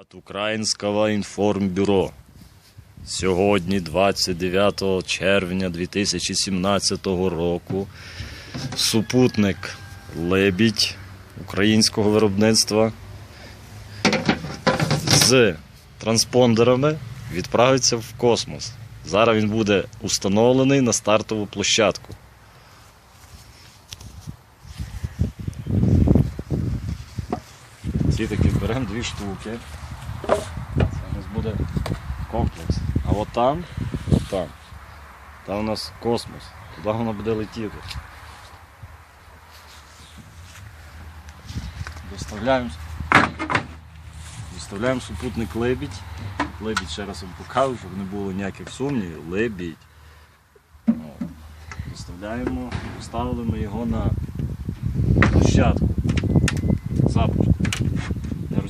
От Українського інформбюро. Сьогодні, 29 червня 2017 року, супутник Лебідь українського виробництва з транспондерами відправиться в космос. Зараз він буде установлений на стартову площадку. Ці такі беремо дві штуки. Це у нас буде комплекс. А от там, от там, там у нас космос. Туди воно буде летіти. Доставляємо, доставляємо супутник лебідь. Лебідь ще раз вам покажу, щоб не було ніяких сумнівів. Лебідь. Доставляємо, поставили ми його на площадку. Запуску.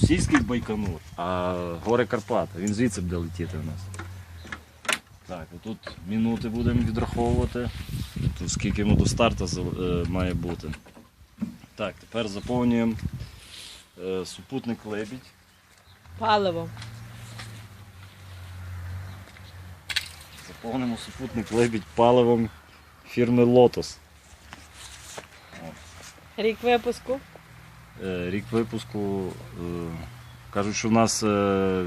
Російський Байконур, а гори Карпати. Він звідси буде летіти в нас. Так, отут мінути будемо відраховувати. Тут скільки йому до старту е, має бути. Так, тепер заповнюємо е, супутник лебідь. Паливо. Заповнимо супутник лебідь паливом фірми Lotus. Рік випуску. Е, Рік випуску. е, Кажуть, що в нас е,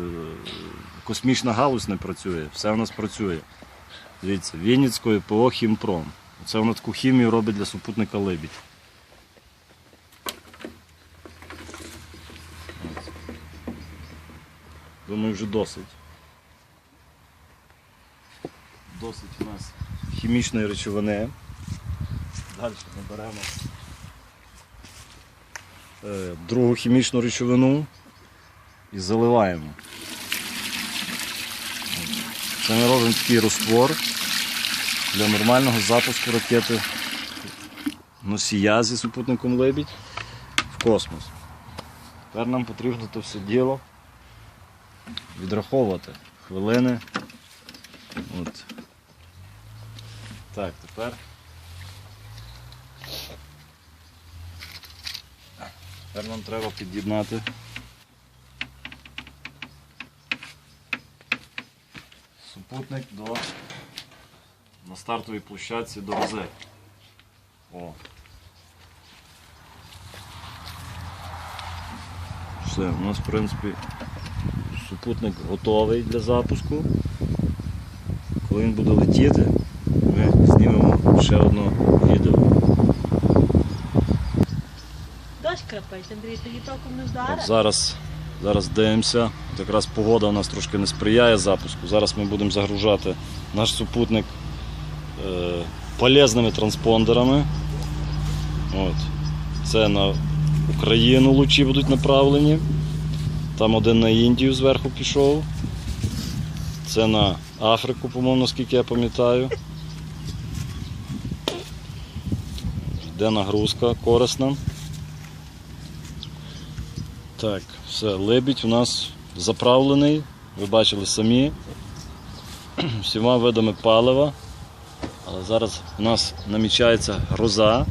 космічна галузь не працює, все в нас працює. Дивіться, Вінницької ПО Хімпром. Це воно таку хімію робить для супутника Лебідь. Думаю, вже досить. Досить у нас хімічної речовини. Далі ми беремо е, другу хімічну речовину і заливаємо. Це ми робимо такий розтвор для нормального запуску ракети носія зі супутником Лебідь в космос. Тепер нам потрібно це все діло відраховувати хвилини. От. Так, тепер. Тепер нам треба під'єднати супутник до на стартовій площадці до розетки. О. Все, у нас в принципі супутник готовий для запуску. Коли він буде летіти, ми знімемо ще одне відео. Дощ крапить, Андрій, тоді толком не вдарить. зараз, зараз дивимося. От Якраз погода у нас трошки не сприяє запуску. Зараз ми будемо загружати наш супутник е, полезними транспондерами. От. Це на Україну лучі будуть направлені. Там один на Індію зверху пішов. Це на Африку, по-моєму, наскільки я пам'ятаю. Йде нагрузка корисна. Так, все, лебідь у нас заправлений, ви бачили самі, всіма видами палива. Але зараз у нас намічається гроза.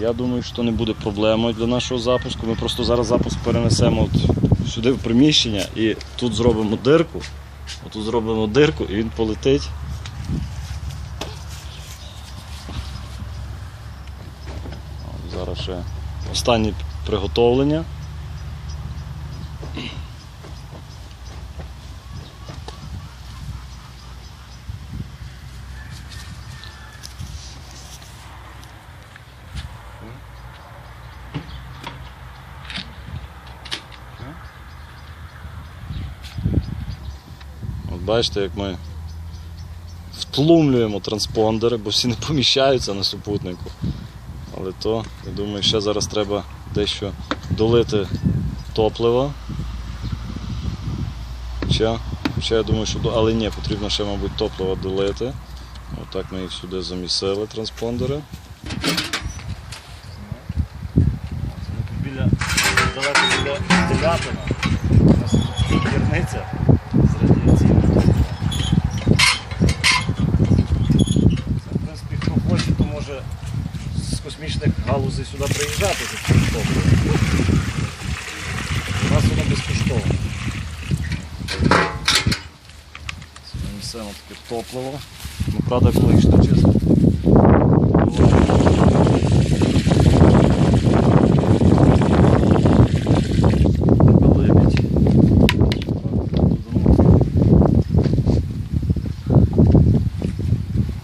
Я думаю, що не буде проблемою для нашого запуску. Ми просто зараз запуск перенесемо от сюди в приміщення і тут зробимо дирку. Отут зробимо дирку і він полетить. Зараз ще останнє приготовлення. От бачите, як ми втлумлюємо транспондери, бо всі не поміщаються на супутнику. Але то, я думаю, ще зараз треба дещо долити топлива. Хоча, хоча я думаю, що але ні, потрібно ще, мабуть, топлива долити. Отак ми їх сюди замісили, транспондери. Біля далеко біля телятина. У нас тут керниця з радіаційним топливом. Це, В принципі, хто хоче, то може з космічних галузей сюди приїжджати за цим топливом. У нас Це воно таке топливо. Ну, правда, екологічно чисто. Лебідь.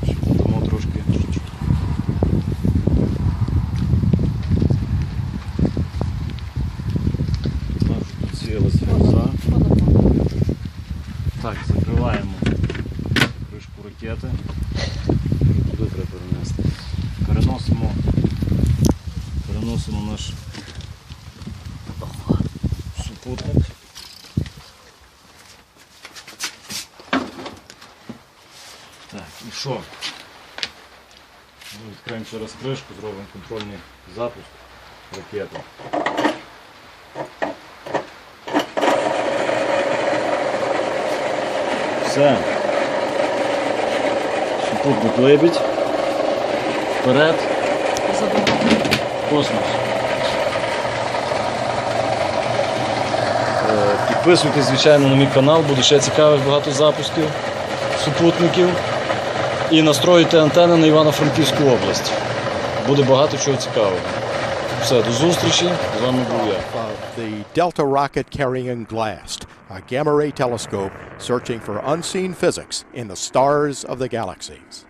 Ще додамо трошки. Так, тут сіялась фреза. Так, закриваємо ракети. Туди треба перенести. Переносимо, переносимо наш супутник. Так, і що? Ми відкриємо ще раз кришку, зробимо контрольний запуск ракети. Все. Супутник лебідь. Вперед. Космос. Е, Підписуйтесь, звичайно, на мій канал, буде ще цікавих багато запусків супутників. І настроюйте антени на Івано-Франківську область. Буде багато чого цікавого. Все, до зустрічі. З вами був я. A gamma ray telescope searching for unseen physics in the stars of the galaxies.